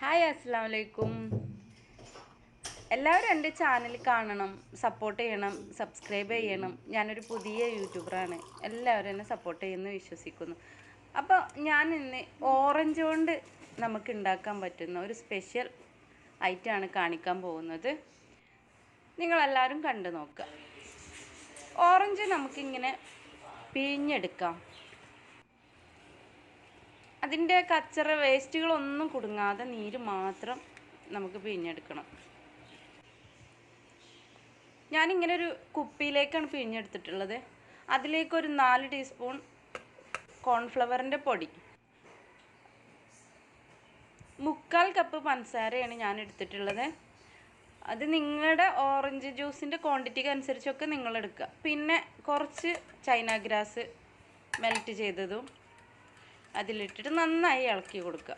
Hi അസ്സാം വലൈക്കും എല്ലാവരും എന്റെ ചാനൽ കാണണം സപ്പോർട്ട് ചെയ്യണം സബ്സ്ക്രൈബ് ചെയ്യണം. ഞാനൊരു പുതിയ യൂട്യൂബറാണ് എല്ലാവരും എന്നെ സപ്പോർട്ട് ചെയ്യുന്നു വിശ്വസിക്കുന്നു. അപ്പോൾ ഞാൻ ഇന്ന് ഓറഞ്ച് കൊണ്ട് നമുക്ക് ഉണ്ടാക്കാൻ പറ്റുന്ന ഒരു സ്പെഷ്യൽ ഐറ്റമാണ് കാണിക്കാൻ പോകുന്നത്. നിങ്ങളെല്ലാവരും കണ്ടു നോക്കുക. ഓറഞ്ച് നമുക്കിങ്ങനെ പിഴിഞ്ഞെടുക്കാം. അതിന്റെ കച്ചറ വേസ്റ്റുകളൊന്നും കുടുങ്ങാതെ നീര് മാത്രം നമുക്ക് പിഴിഞ്ഞെടുക്കണം. ഞാനിങ്ങനെ ഒരു കുപ്പിയിലേക്കാണ് പിഴിഞ്ഞെടുത്തിട്ടുള്ളത്. അതിലേക്കൊരു നാല് ടീസ്പൂൺ കോൺഫ്ലവറിന്റെ പൊടി. മുക്കാൽ കപ്പ് പഞ്ചസാരയാണ് ഞാൻ എടുത്തിട്ടുള്ളത് അത് നിങ്ങളുടെ ഓറഞ്ച് ജ്യൂസിന്റെ ക്വാണ്ടിറ്റിക്ക് അനുസരിച്ചൊക്കെ നിങ്ങൾ എടുക്കുക പിന്നെ കുറച്ച് ചൈന ഗ്രാസ് മെൽറ്റ് ചെയ്തതും അതിലിട്ടിട്ട് നന്നായി ഇളക്കി കൊടുക്കുക.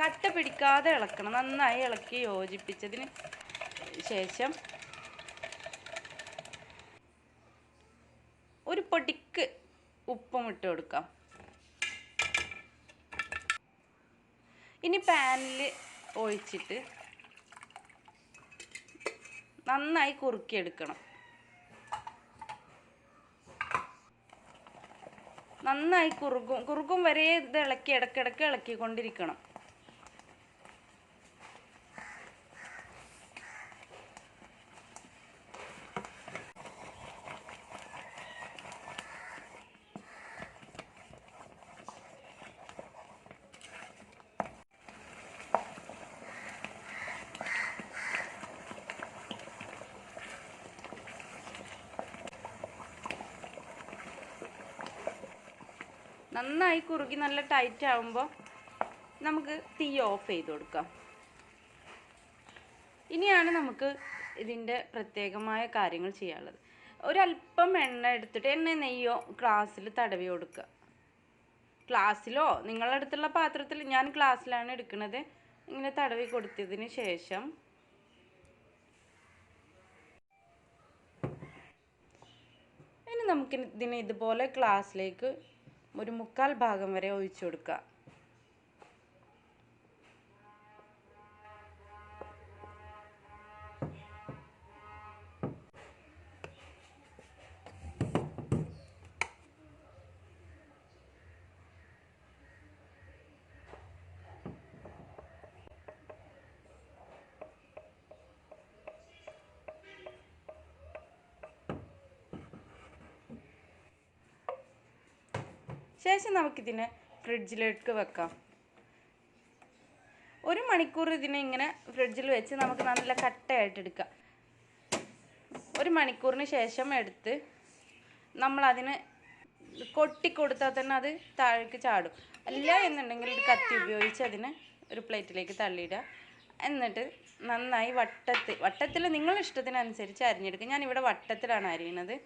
കട്ട പിടിക്കാതെ ഇളക്കണം. നന്നായി ഇളക്കി യോജിപ്പിച്ചതിന് ശേഷം ഒരു പൊടിക്ക് ഉപ്പും ഇട്ട് കൊടുക്കാം. ഇനി പാനിൽ ഒഴിച്ചിട്ട് നന്നായി കുറുക്കിയെടുക്കണം. നന്നായി കുറുകും കുറുകും വരെ ഇത് ഇളക്കി ഇടയ്ക്കിടയ്ക്ക് ഇളക്കിക്കൊണ്ടിരിക്കണം. നന്നായി കുറുകി നല്ല ടൈറ്റ് ആകുമ്പോൾ നമുക്ക് തീ ഓഫ് ചെയ്ത് കൊടുക്കാം. ഇനിയാണ് നമുക്ക് ഇതിന്റെ പ്രത്യേകമായ കാര്യങ്ങൾ ചെയ്യാനുള്ളത്. ഒരല്പം എണ്ണ എടുത്തിട്ട് എണ്ണ നെയ്യോ ഗ്ലാസ്സിൽ തടവി കൊടുക്കുക. ഗ്ലാസ്സിലോ നിങ്ങളുടെ അടുത്തുള്ള പാത്രത്തിൽ ഞാൻ ഗ്ലാസ്സിലാണ് എടുക്കുന്നത്. ഇങ്ങനെ തടവി കൊടുത്തതിന് ശേഷം ഇനി നമുക്ക് ഇതിനെ ഇതുപോലെ ഗ്ലാസ്സിലേക്ക് ഒരു മുക്കാൽ ഭാഗം വരെ ഒഴിച്ചു കൊടുക്കുക. ശേഷം നമുക്കിതിനെ ഫ്രിഡ്ജിലേക്ക് വെക്കാം. ഒരു മണിക്കൂർ ഇതിനെ ഇങ്ങനെ ഫ്രിഡ്ജിൽ വെച്ച് നമുക്ക് നല്ല കട്ടയായിട്ട് എടുക്കാം. ഒരു മണിക്കൂറിന് ശേഷം എടുത്ത് നമ്മളതിന് കൊട്ടിക്കൊടുത്താൽ തന്നെ അത് താഴേക്ക് ചാടും. അല്ല എന്നുണ്ടെങ്കിൽ ഒരു കത്തി ഉപയോഗിച്ച് അതിനെ ഒരു പ്ലേറ്റിലേക്ക് തള്ളിയിടുക. എന്നിട്ട് നന്നായി വട്ടത്തിൽ വട്ടത്തിൽ നിങ്ങളുടെ ഇഷ്ടത്തിനനുസരിച്ച് അരിഞ്ഞെടുക്കുക. ഞാനിവിടെ വട്ടത്തിലാണ് അരിയണത്.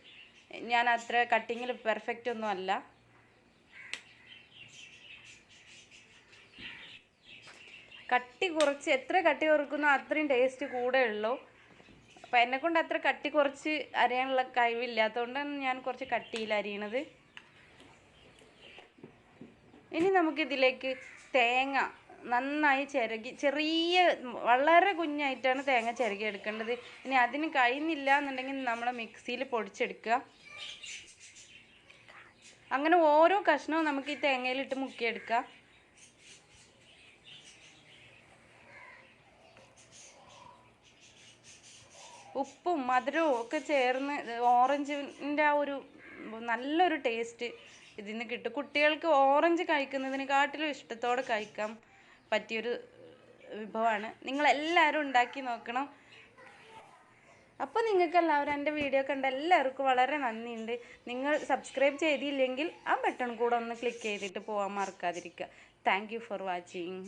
ഞാൻ അത്ര കട്ടിങ്ങിൽ പെർഫെക്റ്റ് ഒന്നും അല്ല കട്ടി കുറച്ച് എത്ര കട്ടി കുറക്കുന്നോ അത്രയും ടേസ്റ്റ് കൂടെ ഉള്ളൂ. അപ്പം എന്നെ കൊണ്ട് അത്ര കട്ടി കുറച്ച് അരയാനുള്ള കഴിവില്ലാത്തതുകൊണ്ടാണ് ഞാൻ കുറച്ച് കട്ടിയിൽ അരിയണത്. ഇനി നമുക്കിതിലേക്ക് തേങ്ങ നന്നായി ചിരകി ചെറിയ വളരെ കുഞ്ഞായിട്ടാണ് തേങ്ങ ചിരകി എടുക്കേണ്ടത് ഇനി അതിന് കഴിയുന്നില്ല എന്നുണ്ടെങ്കിൽ നമ്മൾ മിക്സിയിൽ പൊടിച്ചെടുക്കുക. അങ്ങനെ ഓരോ കഷ്ണവും നമുക്ക് ഈ തേങ്ങയിലിട്ട് മുക്കിയെടുക്കാം. ഉപ്പും മധുരവും ഒക്കെ ചേർന്ന് ഓറഞ്ചിന്റെ ആ ഒരു നല്ലൊരു ടേസ്റ്റ് ഇതിൽ നിന്ന് കിട്ടും. കുട്ടികൾക്ക് ഓറഞ്ച് കഴിക്കുന്നതിനെക്കാട്ടിലും ഇഷ്ടത്തോടെ കഴിക്കാൻ പറ്റിയൊരു വിഭവമാണ്. നിങ്ങളെല്ലാവരും ഉണ്ടാക്കി നോക്കണം. അപ്പോൾ നിങ്ങൾക്ക് എല്ലാവരും എന്റെ വീഡിയോ കണ്ട എല്ലാവർക്കും വളരെ നന്ദിയുണ്ട്. നിങ്ങൾ സബ്സ്ക്രൈബ് ചെയ്തില്ലെങ്കിൽ ആ ബട്ടൺ കൂടെ ഒന്ന് ക്ലിക്ക് ചെയ്തിട്ട് പോകാൻ മറക്കാതിരിക്കുക. Thank for watching.